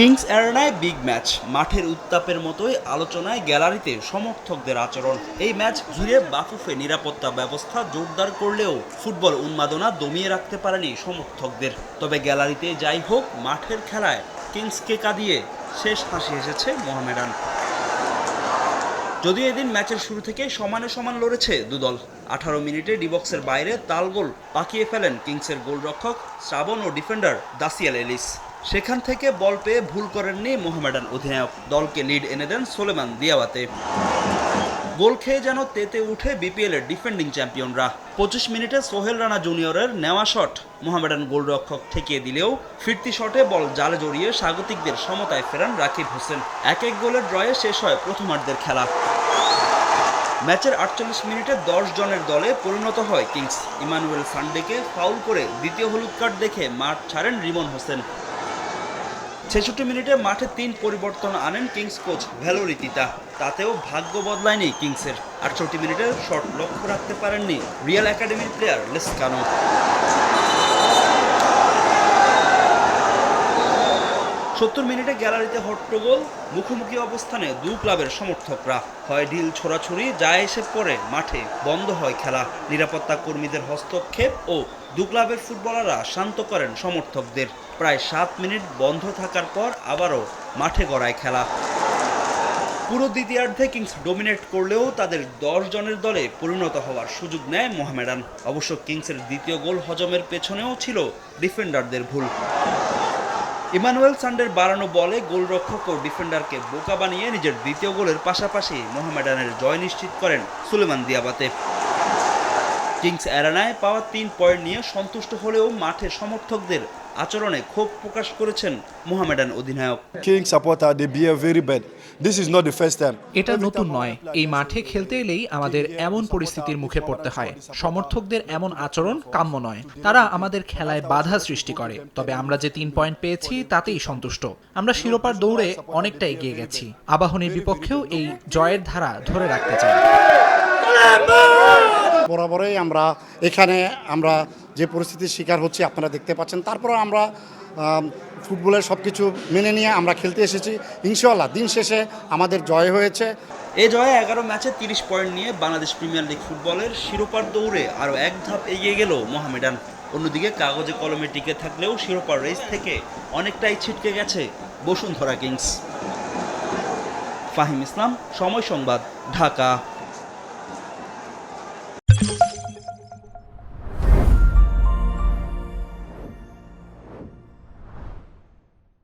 Kings অ্যারেনায় big match. মাঠের উত্তাপের মতোই আলোচনায় গ্যালারিতে সমর্থকদের আচরণ। এই ম্যাচ ঘিরে বাফুফে নিরাপত্তা ব্যবস্থা জোরদার করলেও ফুটবল উন্মাদনা দমিয়ে রাখতে পারেনি সমর্থকদের। তবে গ্যালারিতে যাই হোক, মাঠের খেলায় কিংসকে কাঁদিয়ে শেষ হাসি এসেছে মোহামেডান। যদিও এদিন ম্যাচের শুরু থেকে সমানে সমান লড়েছে দুদল। আঠারো মিনিটে ডিবক্সের বাইরে তাল গোল পাকিয়ে ফেলেন কিংসের গোলরক্ষক, শ্রাবণ ও ডিফেন্ডার দাসিয়াল এলিস। সেখান থেকে বল পেয়ে ভুল করেননি মোহামেডান অধিনায়ক। দলকে লিড এনে দেন সোলেমান দিয়াবাতে গোল খেয়ে যেন তেতে উঠে বিপিএল এর ডিফেন্ডিং চ্যাম্পিয়নরা পঁচিশ মিনিটে সোহেল রানা জুনিয়রের নেওয়া শট মোহামেডান গোলরক্ষক ঠেকিয়ে দিলেও ফিরতি শটে বল জালে জড়িয়ে স্বাগতিকদের সমতায় ফেরান রাকিব হোসেন। এক এক গোলের ড্রয়ে শেষ হয় প্রথমার্ধের খেলা। ম্যাচের আটচল্লিশ মিনিটে দশ জনের দলে পরিণত হয় কিংস। ইমানুয়েল সান্ডেকে ফাউল করে দ্বিতীয় হলুদ কার্ড দেখে মাঠ ছাড়েন রিমন হোসেন। ছেষট্টি মিনিটে মাঠে তিন পরিবর্তন আনেন কিংস কোচ ভ্যালোরিতিতা তাতেও ভাগ্য বদলায়নি কিংসের। আটষট্টি মিনিটে শট লক্ষ্য রাখতে পারেননি রিয়াল একাডেমির প্লেয়ার লেসকানো। সত্তর মিনিটে গ্যালারিতে হট্টগোল, মুখোমুখি অবস্থানে দু ক্লাবের সমর্থকরা। হয় ঢিল ছোড়াছুড়ি, যা এসে পড়ে মাঠে বন্ধ হয় খেলা। নিরাপত্তা কর্মীদের হস্তক্ষেপ ও দু ক্লাবের ফুটবলাররা শান্ত করেন সমর্থকদের। প্রায় সাত মিনিট বন্ধ থাকার পর আবারও মাঠে গড়ায় খেলা। পুরো দ্বিতীয়ার্ধে কিংস ডোমিনেট করলেও তাদের দশ জনের দলে পরিণত হওয়ার সুযোগ নেয় মোহামেডান। অবশ্য কিংসের দ্বিতীয় গোল হজমের পেছনেও ছিল ডিফেন্ডারদের ভুল। ইমানুয়েল সান্ডের বাড়ানো বলে গোলরক্ষক ও ডিফেন্ডারকে বোকা বানিয়ে নিজের দ্বিতীয় গোলের পাশাপাশি মোহামেডানের জয় নিশ্চিত করেন সুলেমান দিয়াবাতে। কিংস অ্যারানায় পাওয়া তিন পয়েন্ট নিয়ে সন্তুষ্ট হলেও মাঠে সমর্থকদের আচরণে ক্ষোভ প্রকাশ করেছেন মোহামেডান অধিনায়ক। King supporter, they behave very bad. This is not the first time. এটা নতুন নয়। এই মাঠে খেলতে এলেই আমাদের এমন পরিস্থিতির মুখে পড়তে হয়। সমর্থকদের এমন আচরণ কাম্য নয়। তারা আমাদের খেলায় বাধা সৃষ্টি করে। তবে আমরা যে তিন পয়েন্ট পেয়েছি তাতেই সন্তুষ্ট। আমরা শিরোপার দৌড়ে অনেকটা এগিয়ে গেছি। আবাহনীর বিপক্ষেও এই জয়ের ধারা ধরে রাখতে চাই। বরাবরই আমরা এখানে আমরা যে পরিস্থিতির শিকার হচ্ছি আপনারা দেখতে পাচ্ছেন। তারপর আমরা ফুটবলের সব কিছু মেনে নিয়ে আমরা খেলতে এসেছি। ইনশাল্লাহ দিন শেষে আমাদের জয় হয়েছে। এ জয়ে এগারো ম্যাচে তিরিশ পয়েন্ট নিয়ে বাংলাদেশ প্রিমিয়ার লিগ ফুটবলের শিরোপার দৌড়ে আরও এক ধাপ এগিয়ে গেল মোহামেডান। অন্যদিকে কাগজে কলমে টিকে থাকলেও শিরোপার রেস থেকে অনেকটাই ছিটকে গেছে বসুন্ধরা কিংস। ফাহিম ইসলাম, সময় সংবাদ, ঢাকা।